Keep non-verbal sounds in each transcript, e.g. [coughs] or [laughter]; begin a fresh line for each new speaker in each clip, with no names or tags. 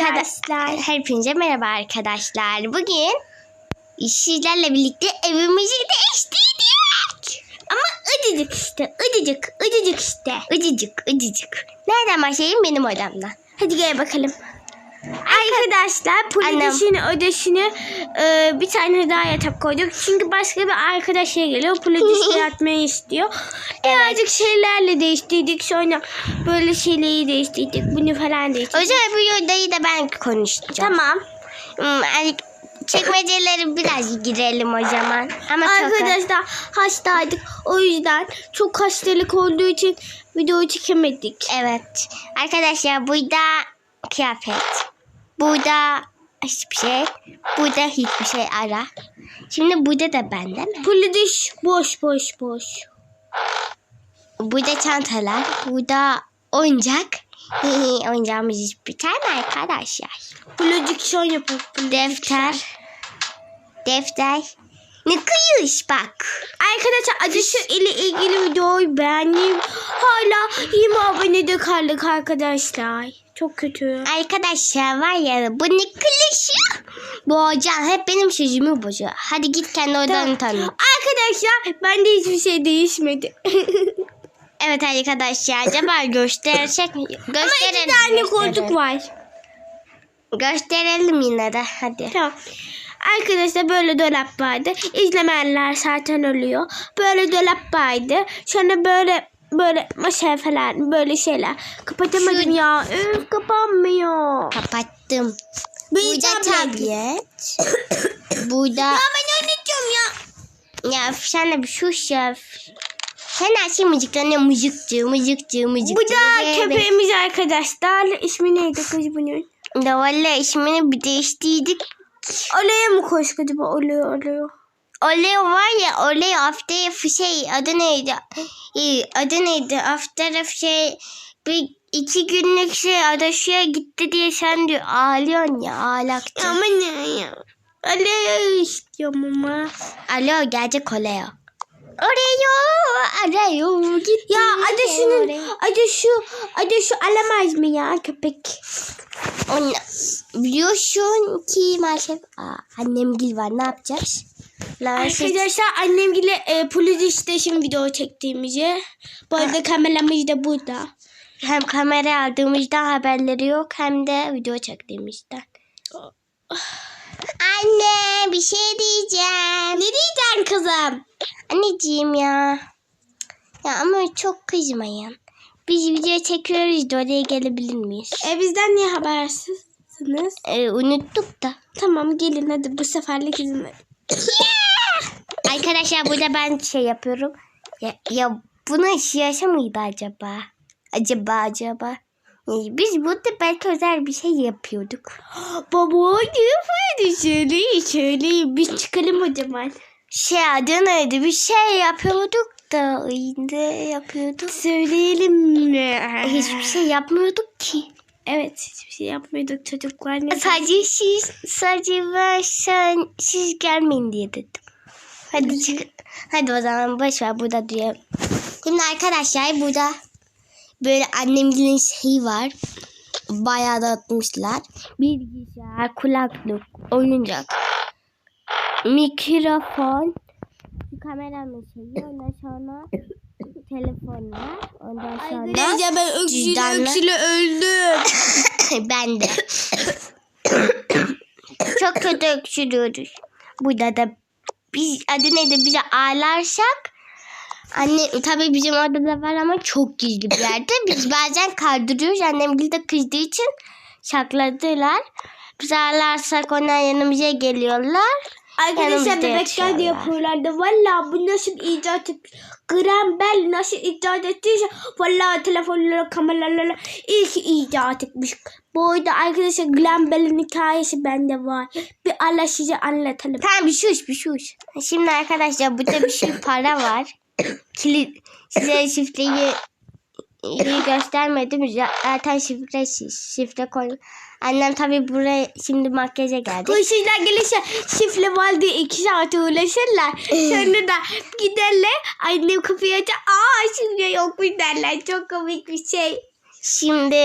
arkadaşlar. Hepinize merhaba arkadaşlar. Bugün sizlerle birlikte evimizi değiştirdik. Ama ıcıcık işte, ıcıcık, ıcıcık işte. Icıcık, ıcıcık. Nereden başlayayım? Benim odamdan. Hadi gel bakalım.
Arkadaşlar Polidiş'in ödesini e, bir tane daha yatak koyduk. Çünkü başka bir arkadaşa geliyor. Polidiş'le [laughs] yatmayı istiyor. Birazcık şeylerle değiştirdik. Sonra böyle şeyleri değiştirdik. Bunu falan değiştirdik.
Özel bir odayı da ben konuşacağım.
Tamam.
Hmm, hani çekmeceleri biraz girelim o zaman. Ama çok.
Arkadaşlar hastaydık. O yüzden çok hastalık olduğu için video çekemedik.
Evet. Arkadaşlar burada kıyafet. Burada hiçbir şey. Burada hiçbir şey ara. Şimdi burada da ben değil mi?
Polidiş boş boş boş.
Burada çantalar. Burada oyuncak. [laughs] Oyuncağımız hiç biter mi arkadaşlar?
Polidiş şön yapalım.
Defter. Defter. Ne kıyış bak.
Arkadaşlar Adışır ile ilgili videoyu beğendim. Hala 20 abone de kaldık arkadaşlar. Çok kötü.
Arkadaşlar var ya bu ne? Bu hocam hep benim sözümü bozuyor. Hadi git kendi odanı tanı.
Arkadaşlar bende hiçbir şey değişmedi. [laughs]
Evet arkadaşlar acaba göstersek mi?
Ama iki
Gösterelim.
tane
gösterelim.
koltuk var.
Gösterelim yine de hadi.
Tamam. Arkadaşlar böyle dolap vardı. İzlemeyenler zaten ölüyor. Böyle dolap vardı. Sonra böyle böyle masa falan böyle şeyler. Kapatamadım
Şu-
ya. Üf kapanmıyor.
Kapattım. Burada
tablet. [coughs]
Burada
ben oynayacağım ya.
ya sen de bir şu şef. Sen her şey mıcıklanıyor mıcıkçı mıcıkçı mıcıkçı.
Bu da köpeğimiz arkadaşlar. İsmi neydi kız bunun?
Da valla ismini bir değiştirdik.
Olaya mı koş acaba? Olaya olaya.
Oleo var ya Oleo after şey adı neydi? Ee, adı neydi? After şey bir iki günlük şey adaşıya gitti diye sen diyor ağlıyorsun ya ağlaktı.
Ama ne ya? Olaya istiyorum ama.
Alo gelecek Oleo. Oreo, Oreo gitti.
Ya adı şunun, adı şu, adı şu alamaz mı ya köpek?
Onu biliyorsun ki maalesef Aa, annem gil var ne yapacağız? Maalesef
Arkadaşlar annemgile e, polis işte şimdi video çektiğimizi. Bu arada kameramız da burada.
hem kamera aldığımızda haberleri yok hem de video çektiğimizden. [sighs] Anne bir şey diyeceğim.
Ne diyeceksin kızım?
Anneciğim ya. Ya ama çok kızmayın. Biz video çekiyoruz da oraya gelebilir miyiz?
E bizden niye habersizsiniz?
Ee, unuttuk da.
Tamam gelin hadi bu seferlik izin verin.
Arkadaşlar burada ben şey yapıyorum. Ya, ya buna yaşa mıydı acaba? Acaba acaba? Biz burada belki özel bir şey yapıyorduk.
Baba ne yapıyordu? Söyleyin söyleyin. Biz çıkalım o zaman.
Şey adı neydi? Bir şey yapıyorduk da ne yapıyorduk?
Söyleyelim mi?
Hiçbir şey yapmıyorduk ki.
Evet hiçbir şey yapmıyorduk çocuklar. Ne
Sadece siz, sadece ben sen, siz gelmeyin diye dedim. Hadi çık. Hadi o zaman boş ver burada duyalım. Şimdi arkadaşlar burada böyle annemgilin şeyi var. Bayağı dağıtmışlar. Bilgisayar, kulaklık, oyuncak, mikrofon, kameranın şeyi, ondan sonra telefonlar, ondan sonra
ben
Cüzdanla.
öksürü öldüm. [laughs]
ben de. [coughs] Çok kötü öksürüyoruz. Burada da biz adı neydi bize ağlarsak anne tabii bizim orada da var ama çok gizli bir yerde. Biz bazen kaldırıyoruz. Annem de kızdığı için sakladılar. Biz ağlarsak onlar yanımıza geliyorlar.
Arkadaşlar bebekler de yapıyorlardı. Valla bu nasıl icat etmiş. Graham Bell nasıl icat ettiyse valla telefonlara kameralara ki icat etmiş. Bu arada arkadaşlar Graham Bell'in hikayesi bende var. Bir Allah size anlatalım.
Tamam bir sus bir sus. Şimdi arkadaşlar burada bir sürü para var. Kilit size şifreyi iyi göstermedim. Zaten şifre şifre koy. Annem tabii buraya şimdi makyaja geldi.
Hırsızlar gelirse şifre var diye iki saate ulaşırlar. [laughs] Sonra da giderler annem kapıyı açar. Aa şifre yokmuş derler. Çok komik bir şey.
Şimdi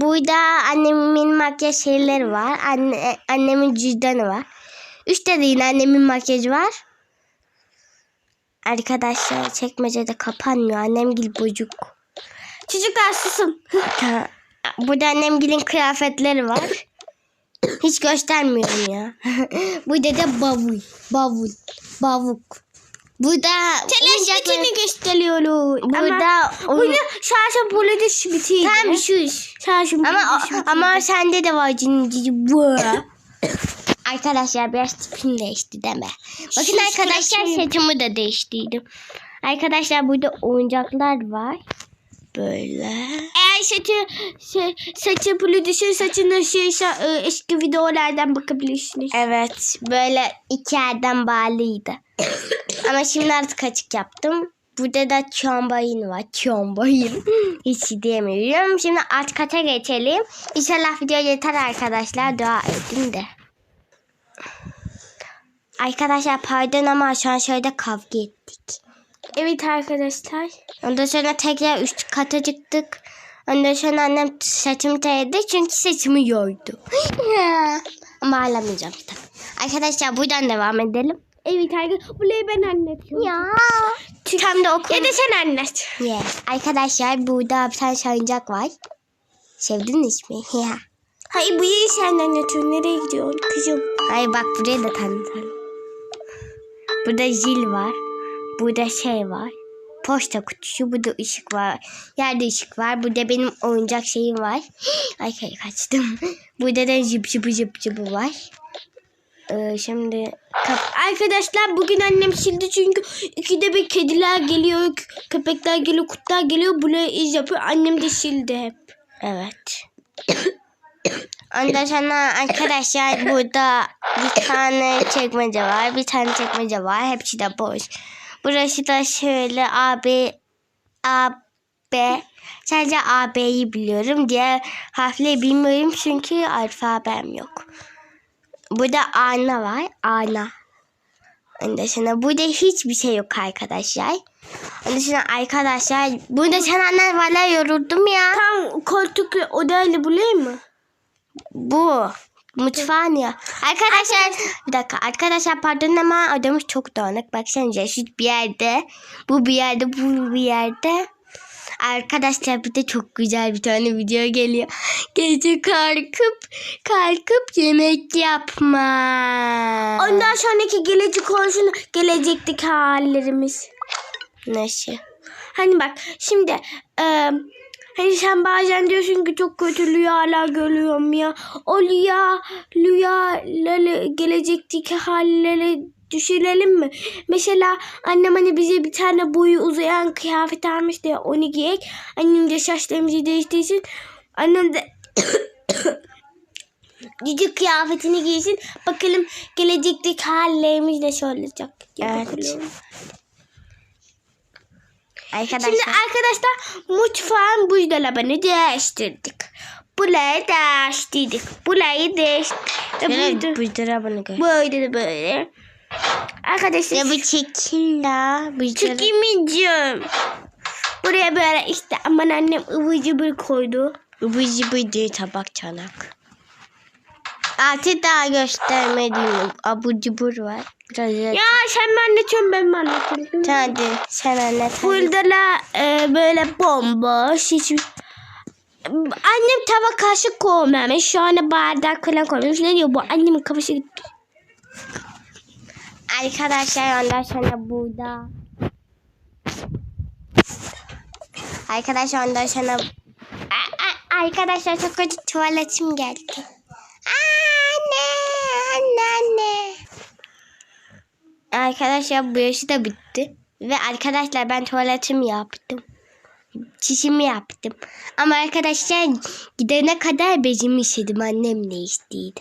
Burada annemin makyaj şeyleri var. Anne, annemin cüzdanı var. Üstte de yine annemin makyajı var. Arkadaşlar çekmecede kapanmıyor. Annem gil bocuk.
Çocuklar susun.
Ta- Burada annemgilin kıyafetleri var. Hiç göstermiyorum ya. [laughs] Burada da bavul. Bavul. Bavuk. Burada oyuncaklar-
Teleşbitini gösteriyoruz.
Burada
Ama
oyun-
bunu şarjı politik bitiydi.
Tam şu.
Şarjı
Ama ama sende de var cici bu. [coughs] Arkadaşlar biraz tipim değişti deme. Bakın arkadaşlar saçımı da değiştirdim. Arkadaşlar burada oyuncaklar var. Böyle.
Eğer saçı şey, saçı politik saçını şey e, eski videolardan bakabilirsiniz.
Evet böyle iki yerden bağlıydı. Ama şimdi artık açık yaptım. Burada da çombayın var. Çombayın. [laughs] Hiç diyemiyorum. Şimdi alt kata geçelim. İnşallah video yeter arkadaşlar. Dua edin de. Arkadaşlar pardon ama asansörde kavga ettik.
Evet arkadaşlar.
Ondan sonra tekrar üst kata çıktık. Ondan sonra annem saçımı taradı çünkü saçımı yordu. [laughs] Ama ağlamayacağım tabii. Arkadaşlar buradan devam edelim.
Evet arkadaşlar. Burayı ben anlatıyorum.
Ya. Tam da okul.
Ya da sen anlat.
Yeah. Arkadaşlar burada bir tane salıncak var. Sevdiniz mi? [laughs] Ya.
Hayır bu yeri sen anlatıyorsun. Nereye gidiyorsun kızım?
Hayır bak buraya da tanıtalım. Burada zil var. Burada şey var. Posta kutusu. Burada ışık var. Yerde ışık var. Burada benim oyuncak şeyim var. [gasps] Ay kaçtım. [laughs] Burada da zıp zıp zıp zıp var. Ee, şimdi
Arkadaşlar bugün annem sildi çünkü ikide bir kediler geliyor, kö- köpekler geliyor, kurtlar geliyor. Buraya iz yapıyor. Annem de sildi hep.
Evet. [coughs] Ondan sonra arkadaşlar burada bir tane çekmece var. Bir tane çekmece var. Hepsi de boş. Burası da şöyle AB A B sadece AB'yi biliyorum. Diğer harfleri bilmiyorum çünkü alfabem yok. Burada ana var. Ana. Ondan sonra burada hiçbir şey yok arkadaşlar. Ondan sonra arkadaşlar burada çananlar valla yoruldum ya.
Tam koltuk odayla bulayım mı?
Bu mutfağın ya. Arkadaşlar bir dakika arkadaşlar pardon ama odamız çok dağınık. Baksanıza şu bir yerde bu bir yerde bu bir yerde. Arkadaşlar bir de çok güzel bir tane video geliyor. Gece kalkıp kalkıp yemek yapma.
Ondan sonraki gelecek olsun gelecekteki hallerimiz.
Nasıl?
Hani bak şimdi e, hani sen bazen diyorsun ki çok kötü rüyalar görüyorum ya. O rüya, rüyaları gelecekteki halleri düşünelim mi? Mesela annem hani bize bir tane boyu uzayan kıyafet almıştı ya onu giyek. Annem de saçlarımızı değiştirsin. Annem de [coughs] Cici kıyafetini giysin. Bakalım gelecekteki hallerimiz nasıl olacak.
Evet.
bakıyorum.
Arkadaşlar.
Şimdi arkadaşlar mutfağın buzdolabını değiştirdik. Burayı değiştirdik. Burayı değiştirdik.
Buzdolabını gör.
Böyle böyle. Arkadaşlar
Ya bu çekil la.
Çekemeyeceğim. Buraya böyle işte aman annem ıvı cıbır koydu.
Bıcı bıcı tabak çanak. Altı daha göstermediğim abur cubur var.
Ya sen mi anlatıyorsun ben mi anlatıyorum?
Hadi sen anlat.
da e, böyle bomboş hiç Annem tava kaşık koymamış. Şu anda bardak falan koymuş. Ne diyor bu? Annemin kafası gitti.
Arkadaşlar ondan sonra burada. Arkadaşlar ondan sonra Arkadaşlar çok kötü tuvaletim geldi. Anne, anne, anne. Arkadaşlar bu yaşı da bitti. Ve arkadaşlar ben tuvaletimi yaptım. Çişimi yaptım. Ama arkadaşlar gidene kadar bezimi işedim. Annem ne istiydi.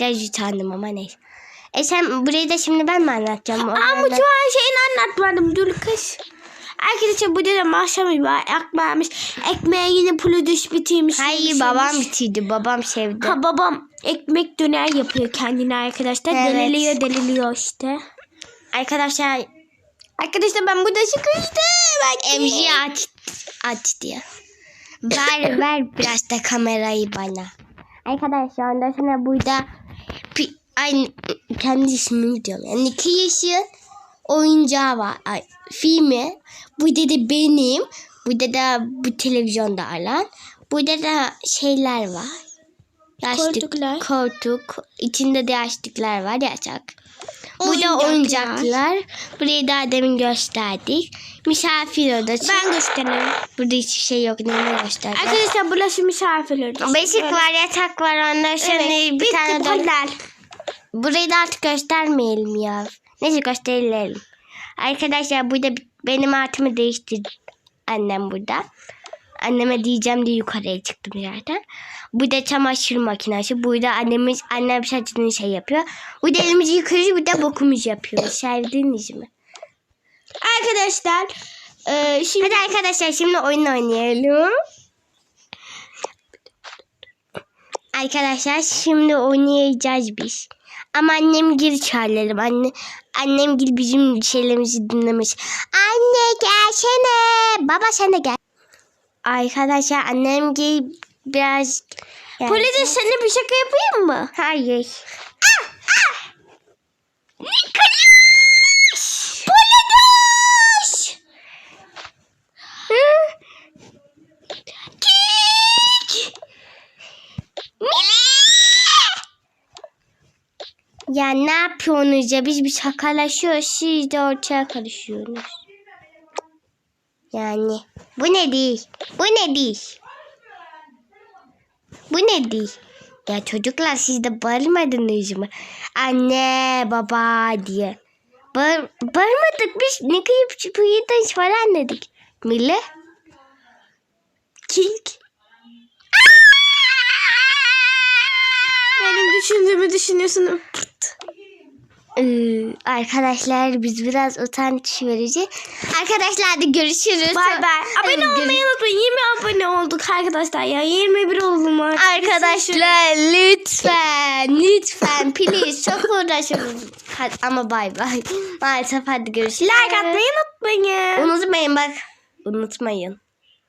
Biraz utandım ama neyse. E sen burayı da şimdi ben mi anlatacağım?
Aa
Oradan-
mutfağın şeyini anlatmadım. Dur kız. Arkadaşlar burada da maşamız var. Ekmeğimiz. Ekmeğe yine pulu düş bitirmiş.
Hayır
yemiş,
babam bitirdi. Babam sevdi.
Ha babam ekmek döner yapıyor kendine arkadaşlar.
Evet.
Deliliyor deliliyor işte.
Arkadaşlar
Arkadaşlar ben burada sıkıştım.
emzi aç, aç diye. ver [coughs] ver biraz da kamerayı bana. Arkadaşlar ondan sonra burada pi- aynı kendi ismini diyorum. Yani iki yaşın oyuncağı var. Ay, filmi. Burada da benim. Burada da bu televizyonda alan. Burada da şeyler var.
Koltuklar.
Koltuk. İçinde de yastıklar var. Yatak. Burada
Oyuncaklar.
oyuncaklar. Burayı daha demin gösterdik. Misafir odası.
Ben göstereyim.
Burada hiçbir şey yok. Neyini gösterdik?
Arkadaşlar burası misafir odası.
Beşik var, yatak var. Ondan sonra
Evet,
bir
bitti,
tane de...
bunlar.
Burayı da artık göstermeyelim ya. Neyse gösterelim. Arkadaşlar burada benim artımı değiştirdi annem burada. Anneme diyeceğim diye yukarıya çıktım zaten. Burada çamaşır makinesi. Burada annemiz annem saçını şey yapıyor. Burada elimizi yıkıyoruz. Burada bokumuzu yapıyoruz. Sevdiniz mi?
Arkadaşlar e, şimdi
Hadi arkadaşlar şimdi oyun oynayalım. Arkadaşlar şimdi oynayacağız biz. Ama annem geri çağıralım. Anne, annem gel bizim şeylerimizi dinlemiş. Anne gelsene. Baba sen de gel. Arkadaşlar annem gel biraz... Yani-
Polide sana bir şaka yapayım mı?
Hayır.
Polidoş!
Ya ne yapıyorsunuz ya? Biz bir şakalaşıyoruz. Siz de ortaya karışıyorsunuz. Yani bu ne değil? Bu ne değil? Bu ne değil? Ya çocuklar siz de bağırmadınız mı? Anne baba diye. Bağır, bağırmadık biz. Ne kıyıp çıpıyordun falan dedik. Mille?
King. Benim düşündüğümü düşünüyorsun.
Arkadaşlar biz biraz utanç verici. Arkadaşlar hadi görüşürüz.
Bay bay. Abone olmayı unutmayın. 20 abone olduk arkadaşlar ya. 21 oldum artık.
Arkadaşlar lütfen lütfen please çok uğraşıyoruz. Hadi, ama bay bay. Maalesef hadi görüşürüz.
Like atmayı unutmayın.
Unutmayın bak. Unutmayın.